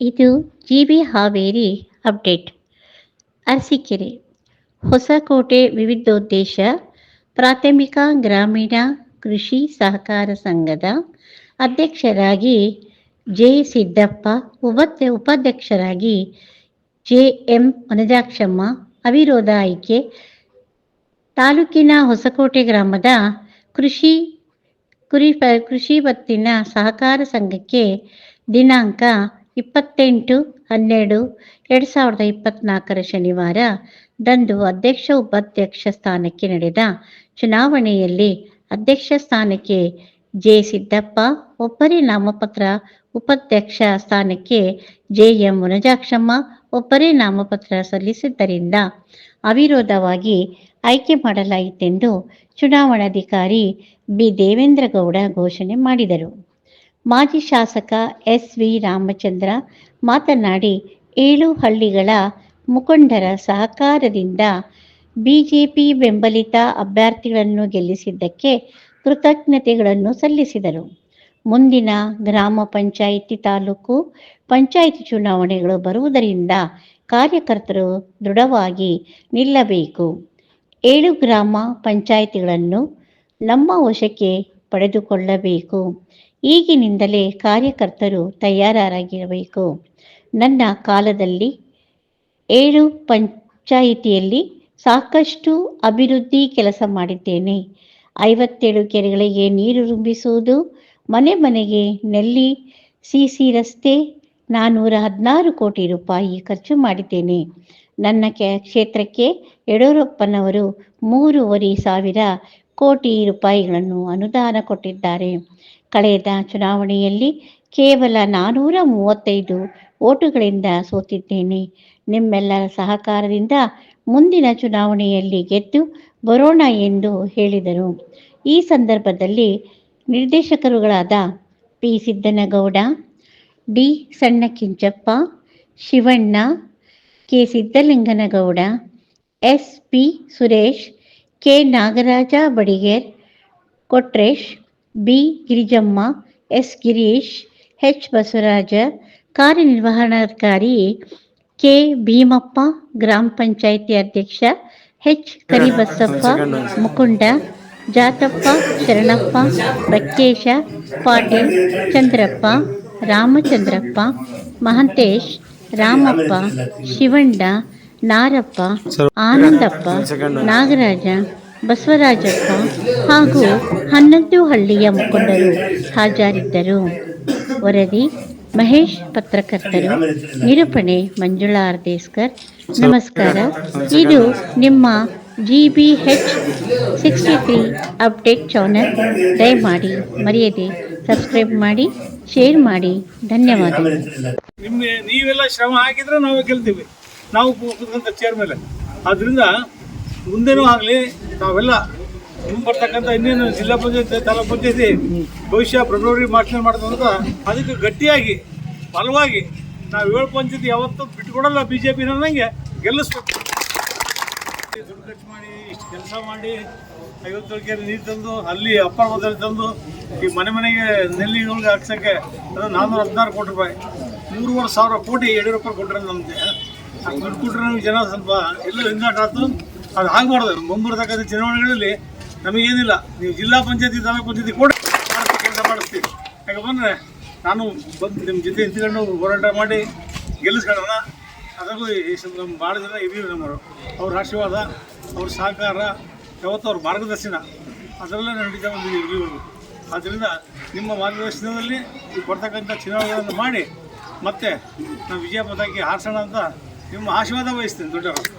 ಇದು G B Haveri update. Arsikere, Hosakote ವಿವಿಧೋದ್ದೇಶ, ಪ್ರಾಥಮಿಕ ಗ್ರಾಮೀಣ ಕೃಷಿ ಸಹಕಾರ ಸಂಘದ ಅಧ್ಯಕ್ಷರಾಗಿ ಜೆ ಸಿದ್ದಪ್ಪ ಉಪಾಧ್ಯ ಉಪಾಧ್ಯಕ್ಷರಾಗಿ ಜೆ ಎಂ ವನಜಾಕ್ಷಮ್ಮ, ಅವಿರೋಧ ಆಯ್ಕೆ, ತಾಲೂಕಿನ ಹೊಸಕೋಟೆ ಗ್ರಾಮದ ಕೃಷಿ ಕುರಿ ಕೃಷಿ ಪತ್ತಿನ ಸಹಕಾರ ಸಂಘಕ್ಕೆ ದಿನಾಂಕ ಇಪ್ಪತ್ತೆಂಟು, ಹನ್ನೆರಡು, ಎರಡು ಸಾವಿರದ ಇಪ್ಪತ್ನಾಲ್ಕರ ಶನಿವಾರ ದಂದು ಅಧ್ಯಕ್ಷ, ಉಪಾಧ್ಯಕ್ಷ ಸ್ಥಾನಕ್ಕೆ ನಡೆದ ಚುನಾವಣೆಯಲ್ಲಿ ಅಧ್ಯಕ್ಷ ಸ್ಥಾನಕ್ಕೆ ಜೆ. ಸಿದ್ದಪ್ಪ, ಒಬ್ಬರೇ ನಾಮಪತ್ರ, ಉಪಾಧ್ಯಕ್ಷ ಸ್ಥಾನಕ್ಕೆ ಜೆ. ಎಂ. ಮುನಜಾಕ್ಷಮ್ಮ, ಒಬ್ಬರೇ ನಾಮಪತ್ರ ಸಲ್ಲಿಸಿದ್ದರಿಂದ ಅವಿರೋಧವಾಗಿ ಆಯ್ಕೆ ಮಾಡಲಾಯಿತೆಂದು ಚುನಾವಣಾಧಿಕಾರಿ ಬಿ. ದೇವೇಂದ್ರಗೌಡ ಘೋಷಣೆ ಮಾಡಿದರು. ಮಾಜಿ ಶಾಸಕ ಎಸ್ ವಿ ರಾಮಚಂದ್ರ ಮಾತನಾಡಿ ಏಳು ಹಳ್ಳಿಗಳ ಮುಖಂಡರ ಸಹಕಾರದಿಂದ ಬಿಜೆಪಿ ಬೆಂಬಲಿತ ಅಭ್ಯರ್ಥಿಗಳನ್ನು ಗೆಲ್ಲಿಸಿದ್ದಕ್ಕೆ ಕೃತಜ್ಞತೆಗಳನ್ನು ಸಲ್ಲಿಸಿದರು. ಮುಂದಿನ ಗ್ರಾಮ ಪಂಚಾಯಿತಿ ತಾಲೂಕು ಪಂಚಾಯಿತಿ ಚುನಾವಣೆಗಳು ಬರುವುದರಿಂದ ಕಾರ್ಯಕರ್ತರು ದೃಢವಾಗಿ ನಿಲ್ಲಬೇಕು. ಏಳು ಗ್ರಾಮ ಪಂಚಾಯಿತಿಗಳನ್ನು ನಮ್ಮ ವಶಕ್ಕೆ ಪಡೆದುಕೊಳ್ಳಬೇಕು. ಈಗಿನಿಂದಲೇ ಕಾರ್ಯಕರ್ತರು ತಯಾರಾಗಿರಬೇಕು ನನ್ನ ಕಾಲದಲ್ಲಿ ಏಳು ಪಂಚಾಯಿತಿಯಲ್ಲಿ ಸಾಕಷ್ಟು ಅಭಿವೃದ್ಧಿ ಕೆಲಸ ಮಾಡಿದ್ದೇನೆ. ಐವತ್ತೇಳು ಕೆರೆಗಳಿಗೆ ನೀರು ರುಂಬಿಸುವುದು ಮನೆ ಮನೆಗೆ ನೆಲ್ಲಿ ಸಿಸಿ ರಸ್ತೆ ನಾನ್ನೂರ ಹದಿನಾರು ಕೋಟಿ ರೂಪಾಯಿ ಖರ್ಚು ಮಾಡಿದ್ದೇನೆ. ನನ್ನ ಕ್ಷೇತ್ರಕ್ಕೆ ಯಡಿಯೂರಪ್ಪನವರು ಮೂರುವರೆ ಸಾವಿರ ಕೋಟಿ ರೂಪಾಯಿಗಳನ್ನು ಅನುದಾನ ಕೊಟ್ಟಿದ್ದಾರೆ. ಕಳೆದ ಚುನಾವಣೆಯಲ್ಲಿ ಕೇವಲ ನಾನೂರ ಮೂವತ್ತೈದು ಓಟುಗಳಿಂದ ಸೋತಿದ್ದೇನೆ. ನಿಮ್ಮೆಲ್ಲರ ಸಹಕಾರದಿಂದ ಮುಂದಿನ ಚುನಾವಣೆಯಲ್ಲಿ ಗೆದ್ದು ಬರೋಣ ಎಂದು ಹೇಳಿದರು. ಈ ಸಂದರ್ಭದಲ್ಲಿ ನಿರ್ದೇಶಕರುಗಳಾದ ಪಿ. ಸಿದ್ದನಗೌಡ, ಡಿ. ಸಣ್ಣ Kinchappa Shivanna, K. Siddalinganagouda, S. P. Suresh K Nagaraja Badiger, Kotresh, B Girijamma, S Girish, H Basavaraja, ಕಾರ್ಯನಿರ್ವಹಣಾಧಿಕಾರಿ ಕೆ ಭೀಮಪ್ಪ, ಗ್ರಾಮ ಪಂಚಾಯಿತಿ ಅಧ್ಯಕ್ಷ ಎಚ್ ಕರಿಬಸಪ್ಪ ಮುಕುಂಡ ಜಾತಪ್ಪ, ಶರಣಪ್ಪ ಬಕ್ಕೇಶ ಪಾಟೀಲ್, ಚಂದ್ರಪ್ಪ, ರಾಮಚಂದ್ರಪ್ಪ, ಮಹಂತೇಶ್, ರಾಮಪ್ಪ, ಶಿವಣ್ಣ ನಾರಪ್ಪ ಆನಂದಪ್ಪ ನಾಗರಾಜ ಬಸವರಾಜಪ್ಪ ಹಾಗೂ ಹನ್ನೊಂದು ಹಳ್ಳಿಯ ಮುಖಂಡರು ಹಾಜರಿದ್ದರು. ವರದಿ ಮಹೇಶ್ ಪತ್ರಕರ್ತರು ನಿರೂಪಣೆ ಮಂಜುಳಾ ಅರ್ದೇಸ್ಕರ್. ನಮಸ್ಕಾರ. ಇದು ನಿಮ್ಮ G B H sixty three update channel. ದಯಮಾಡಿ ಮರೆಯದೆ ಸಬ್ಸ್ಕ್ರೈಬ್ ಮಾಡಿ ಶೇರ್ ಮಾಡಿ. ಧನ್ಯವಾದಗಳು ನಿಮಗೆ ನೀವೆಲ್ಲ ಶ್ರಮ ಹಾಕಿದ್ರೆ ನಾವು ಗೆಲ್ತೀವಿ. ನಾವು ಕೂತ್ಕೊಂತ ಚೇರ್ ಮೇಲೆ ಆದ್ದರಿಂದ ಮುಂದೇನೂ ಆಗಲಿ ನಾವೆಲ್ಲ ಬರ್ತಕ್ಕಂಥ ಇನ್ನೇನು ಜಿಲ್ಲಾ ಪಂಚಾಯತ್, ತಾಲೂಕು ಪಂಚಾಯತಿ ಭವಿಷ್ಯ ಫೆಬ್ರವರಿ ಮಾರ್ಚ್ನಲ್ಲಿ ಅಂತ ಅದಕ್ಕೆ ಗಟ್ಟಿಯಾಗಿ, ಬಲವಾಗಿ ನಾವು ಏಳು ಪಂಚಾಯತಿ ಯಾವತ್ತೂ ಬಿಟ್ಟುಕೊಡಲ್ಲ ಬಿ ಜೆ ಪಿ ನನಗೆ ಗೆಲ್ಲಿಸ್ಬೇಕು ದುಡ್ಡು ಖರ್ಚು ಮಾಡಿ, ಇಷ್ಟು ಕೆಲಸ ಮಾಡಿ, ಐವತ್ತು ಕೆರೆ ನೀರು ತಂದು, ಅಲ್ಲಿ ಅಪ್ಪರ ಮೊದಲು ತಂದು, ಈ ಮನೆ ಮನೆಗೆ ನೆಲ್ಲಿಗಳಿಗೆ ಹಾಕ್ಸೋಕ್ಕೆ ಅದು ನಾನ್ನೂರ ಹದಿನಾರು ಕೋಟಿ ರೂಪಾಯಿ, ಮೂರುವರೆ ಸಾವಿರ ಕೋಟಿ ಯಡಿಯೂರಪ್ಪ ಕೊಟ್ಟರೆ ನಮಗೆ. ನಮಗೆ ಜನ ಸ್ವಲ್ಪ ಎಲ್ಲ ಹಿಂದಾಟ ಆಯ್ತು ಅದು ಆಗಬಾರ್ದು. ಮುಂಬರ್ತಕ್ಕಂಥ ಚುನಾವಣೆಗಳಲ್ಲಿ ನಮಗೇನಿಲ್ಲ. ನೀವು ಜಿಲ್ಲಾ ಪಂಚಾಯತಿ ತಾಲೂಕು ಪಂಚಾಯತಿ ಕೂಡ ಕೆಲಸ ಮಾಡಿಸ್ತೀವಿ. ಯಾಕೆ ಬಂದರೆ ನಾನು ಬಂದು ನಿಮ್ಮ ಜೊತೆ ನಿಂತ್ಕೊಂಡು ಹೋರಾಟ ಮಾಡಿ ಗೆಲ್ಲಿಸ್ಕೊಳ್ಳೋಣ. ಅದಕ್ಕೂ ನಮ್ಮ ಭಾಳ ಜನ ಇದೀವಿ ನಮ್ಮವರು. ಅವ್ರ ಆಶೀರ್ವಾದ, ಅವ್ರ ಸಹಕಾರ, ಯಾವತ್ತೂ ಅವ್ರ ಮಾರ್ಗದರ್ಶನ. ಅದರಲ್ಲೇ ನಡೀತಾ ಬಂದಿದ್ದೀವಿ ಇಲ್ಲಿವರೆಗೂ ಆದ್ದರಿಂದ ನಿಮ್ಮ ಮಾರ್ಗದರ್ಶನದಲ್ಲಿ ಈ ಬರ್ತಕ್ಕಂಥ ಚುನಾವಣೆಗಳನ್ನು ಮಾಡಿ ಮತ್ತೆ ನಾವು ವಿಜಯ ಪದಕ್ಕೆ ಹಾರಿಸೋಣ ಅಂತ ನಿಮ್ಮ ಆಶೀರ್ವಾದ ವಹಿಸ್ತೀನಿ ದೊಡ್ಡವರು